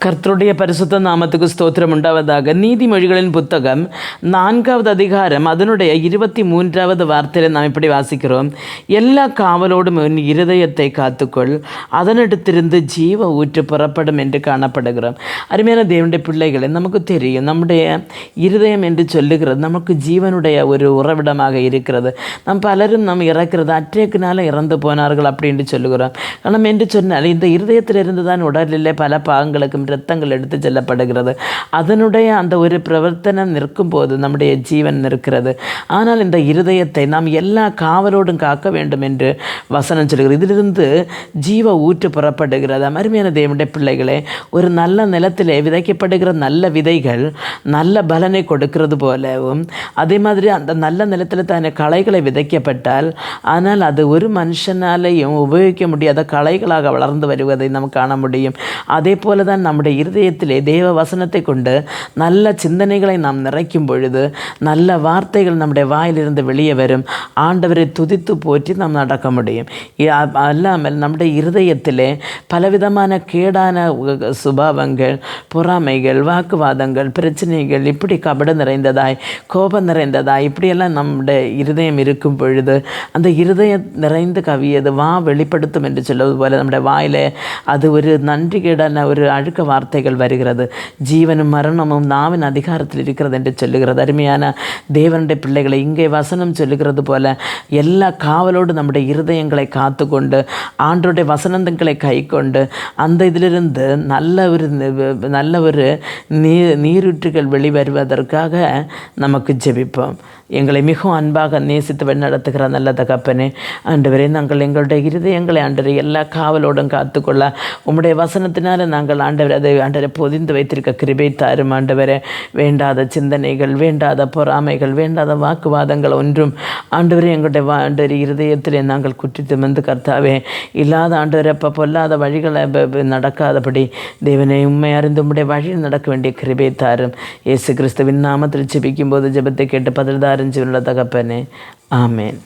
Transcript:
கர்த்தருடைய பரிசுத்த நாமத்துக்கு ஸ்தோத்திரம் உண்டாவதாக நீதிமொழிகளின் புத்தகம் நான்காவது அதிகாரம் அதனுடைய இருபத்தி மூன்றாவது வார்த்தையில் நாம் இப்படி வாசிக்கிறோம் எல்லா காவலோடும் உன் இருதயத்தை காத்துக்கொள் அதனிடத்திலிருந்து ஜீவ ஊற்று புறப்படும் என்று காணப்படுகிறோம் அருமையான தேவனுடைய பிள்ளைகளை நமக்கு தெரியும் நம்முடைய இருதயம் என்று சொல்லுகிறது நமக்கு ஜீவனுடைய ஒரு உறவிடமாக இருக்கிறது நம் பலரும் நம் இறக்கிறது அற்றேக்கினால இறந்து போனார்கள் அப்படின்னு சொல்லுகிறோம் ஆனால் என்று சொன்னால் இந்த இருதயத்திலிருந்து தான் உடலில் பல பாகங்களுக்கும் இரத்தங்கள் எடுத்து செல்லப்படுகிறது அதனுடைய அந்த ஒரு பிரவர்த்தனம் நிற்கும் போது நம்முடைய ஜீவன் நிற்கிறது ஆனால் இந்த இருதயத்தை நாம் எல்லா காவலோடும் காக்க வேண்டும் என்று வசனம் சொல்கிறது இதிலிருந்து ஜீவ ஊற்று புறப்படுகிறது அருமையான தேவனுடைய பிள்ளைகளே ஒரு நல்ல நிலத்திலே விதைக்கப்படுகிற நல்ல விதைகள் நல்ல பலனை கொடுக்கிறது போலவும் அதே மாதிரி அந்த நல்ல நிலத்தில் தானே களைகளை விதைக்கப்பட்டால் ஆனால் அது ஒரு மனுஷனாலேயும் உபயோகிக்க முடியாத களைகளாக வளர்ந்து வருவதை நாம் காண முடியும் அதே போல தான் நம்ம நம்முடைய இருதயத்திலே தேவ வசனத்தை கொண்டு நல்ல சிந்தனைகளை நாம் நிறைக்கும் பொழுது நல்ல வார்த்தைகள் நம்முடைய வாயிலிருந்து வெளியே வரும். ஆண்டவரை துதித்து போற்றி நாம் நடக்க முடியும். அல்லாமல் நம்முடைய இருதயத்திலே பலவிதமான கேடான சுபாவங்கள் பொறாமைகள் வாக்குவாதங்கள் பிரச்சனைகள் இப்படி கபட நிறைந்ததாய் கோபம் நிறைந்ததாய் இப்படியெல்லாம் நம்முடைய இருதயம் இருக்கும் பொழுது அந்த இருதயம் நிறைந்து கவியது வா வெளிப்படுத்தும் என்று சொல்வது போல நம்முடைய வாயிலே அது ஒரு நன்றி கேடான ஒரு அழுக்க வார்த்தைகள் வருகிறது. ஜீவனும் மரணமும் நாவின் அதிகாரத்தில் இருக்கிறது என்று சொல்லுகிறது. அருமையான தேவனுடைய பிள்ளைகளை இங்கே வசனம் சொல்லுகிறது போல எல்லா காவலோடு நம்முடைய இருதயங்களை காத்துக்கொண்டு ஆண்டோடைய வசனங்களை கை கொண்டு அந்த இதிலிருந்து நல்ல ஒரு நல்ல ஒரு நீர் நீரூற்றுகள் வெளிவருவதற்காக நமக்கு ஜெபிப்போம். எங்களை மிகவும் அன்பாக நேசித்து வழி நடத்துகிற நல்ல தகப்பனே ஆண்டவரே நாங்கள் எங்களுடைய இருதயங்களை ஆண்டவரை எல்லா காவலோடும் காத்துக்கொள்ள உம்முடைய வசனத்தினால நாங்கள் ஆண்டவர் அதை ஆண்டவரை பொதிந்து வைத்திருக்க கிருபை தாரும் ஆண்டவரே. வேண்டாத சிந்தனைகள் வேண்டாத பொறாமைகள் வேண்டாத வாக்குவாதங்கள் ஒன்றும் ஆண்டவரே எங்களுடைய ஆண்டவர் இருதயத்திலே நாங்கள் குற்றித்து வந்து கர்த்தாவே. இல்லாத ஆண்டவரை அப்போ பொல்லாத வழிகளை நடக்காதபடி தேவனை உண்மை அறிந்து உடைய வழியில் நடக்க வேண்டிய கிருபை தாரும். இயேசு கிறிஸ்துவின் நாமத்தில் ஜெபிக்கும் போது ஜெபத்தை கேட்டு பதில் தாரஞ்சு உள்ள தகப்பனே. ஆமேன்.